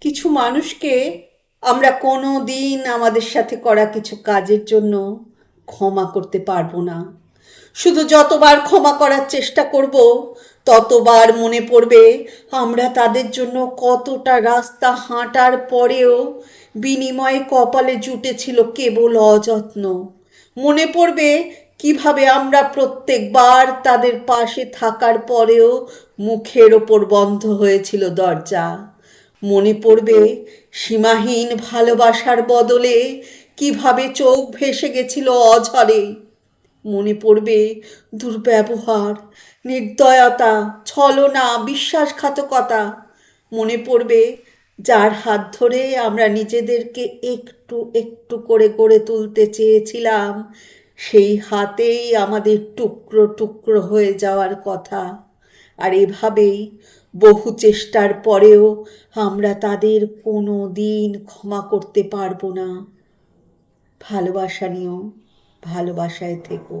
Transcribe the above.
কিছু মানুষকে আমরা কোনো দিন আমাদের সাথে করা কিছু কাজের জন্য ক্ষমা করতে পারব না। শুধু যতবার ক্ষমা করার চেষ্টা করব, ততবার মনে পড়বে আমরা তাদের জন্য কতটা রাস্তা হাঁটার পরেও বিনিময়ে কপালে জুটেছিল কেবল অযত্ন। মনে পড়বে কীভাবে আমরা প্রত্যেকবার তাদের পাশে থাকার পরেও মুখের ওপর বন্ধ হয়েছিল দরজা। মনে পড়বে সীমাহীন ভালোবাসার বদলে কীভাবে চোখ ভেসে গেছিল অঝরে। মনে পড়বে দুর্ব্যবহার, নির্দয়তা, ছলনা, বিশ্বাসঘাতকতা। মনে পড়বে যার হাত ধরে আমরা নিজেদেরকে একটু একটু করে গড়ে তুলতে চেয়েছিলাম, সেই হাতেই আমাদের টুকরো টুকরো হয়ে যাওয়ার কথা। আর এভাবেই বহু চেষ্টার পরেও আমরা তাদের কোনো দিন ক্ষমা করতে পারব না। ভালোবাসা নিও, ভালোবাসায় থেকো।